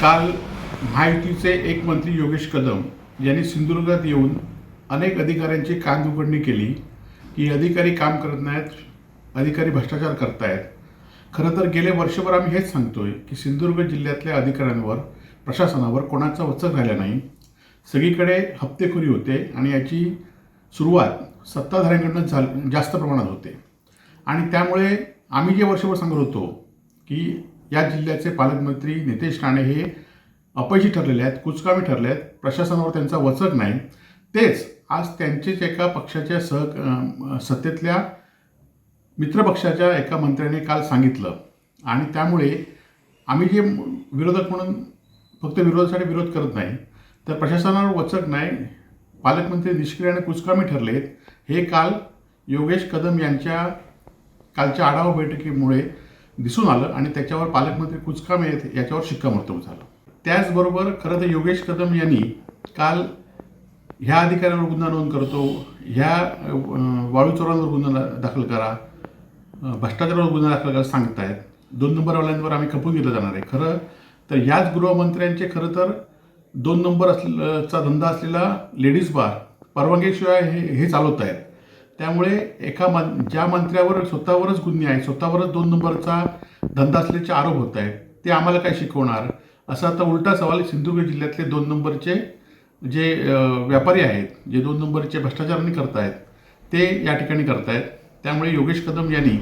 काल महायुतीचे एक मंत्री योगेश कदम यांनी सिंधुदुर्गात येऊन अनेक अधिकाऱ्यांची कानउघडणी केली की अधिकारी काम करत नाहीत अधिकारी भ्रष्टाचार करतायत. खरं तर गेले वर्षभर आम्ही हेच सांगतोय की सिंधुदुर्ग जिल्ह्यातल्या अधिकाऱ्यांवर प्रशासनावर कोणाचा वचक राहिला नाही. सगळीकडे हप्तेखोरी होते आणि याची सुरुवात सत्ताधाऱ्यांकडनं झाल जास्त प्रमाणात होते. आणि त्यामुळे आम्ही जे वर्षभर सांगत होतो की या जिल्ह्याचे पालकमंत्री नितेश राणे हे अपयशी ठरलेले आहेत कुचकामी ठरले आहेत. प्रशासनावर त्यांचा वचक नाही. तेच आज त्यांचेच एका पक्षाच्या सह सत्तेतल्या मित्रपक्षाच्या एका मंत्र्याने काल सांगितलं. आणि त्यामुळे आम्ही जे विरोधक म्हणून फक्त विरोधासाठी विरोध करत नाही तर प्रशासनावर वचक नाही. पालकमंत्री निष्क्रिय आणि कुचकामी ठरलेत. हे काल योगेश कदम यांच्या कालच्या आढावा बैठकीमुळे दिसून आलं आणि त्याच्यावर पालकमंत्री कुचकाम येत याच्यावर शिक्कामोर्तब झालं. त्याचबरोबर खरं तर योगेश कदम यांनी काल ह्या अधिकाऱ्यांवर गुन्हा नोंद करतो ह्या वाळू चोरांवर गुन्हा दाखल करा भ्रष्टाचारावर गुन्हा दाखल करा सांगतायत. दोन नंबरवाल्यांवर आम्ही खपून घेतलं जाणार आहे. खरं तर ह्याच गृहमंत्र्यांचे खरं तर दोन नंबर असलेचा धंदा असलेला लेडीज बार परवानगीशिवाय हे हे चालवत आहेत त्यामुळे एका मं ज्या मंत्र्यावर स्वतःवरच गुन्हे आहेत स्वतःवरच दोन नंबरचा धंदा असल्याचे आरोप होत आहेत ते आम्हाला काय शिकवणार? असा आता उलटा सवाल सिंधुदुर्ग जिल्ह्यातले दोन नंबरचे जे व्यापारी आहेत जे दोन नंबरचे भ्रष्टाचारांनी करतायत ते या ठिकाणी करतायत. त्यामुळे योगेश कदम यांनी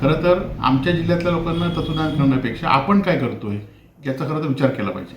खरं तर आमच्या जिल्ह्यातल्या लोकांना तत्वज्ञान करण्यापेक्षा आपण काय करतोय याचा खरं तर विचार केला पाहिजे.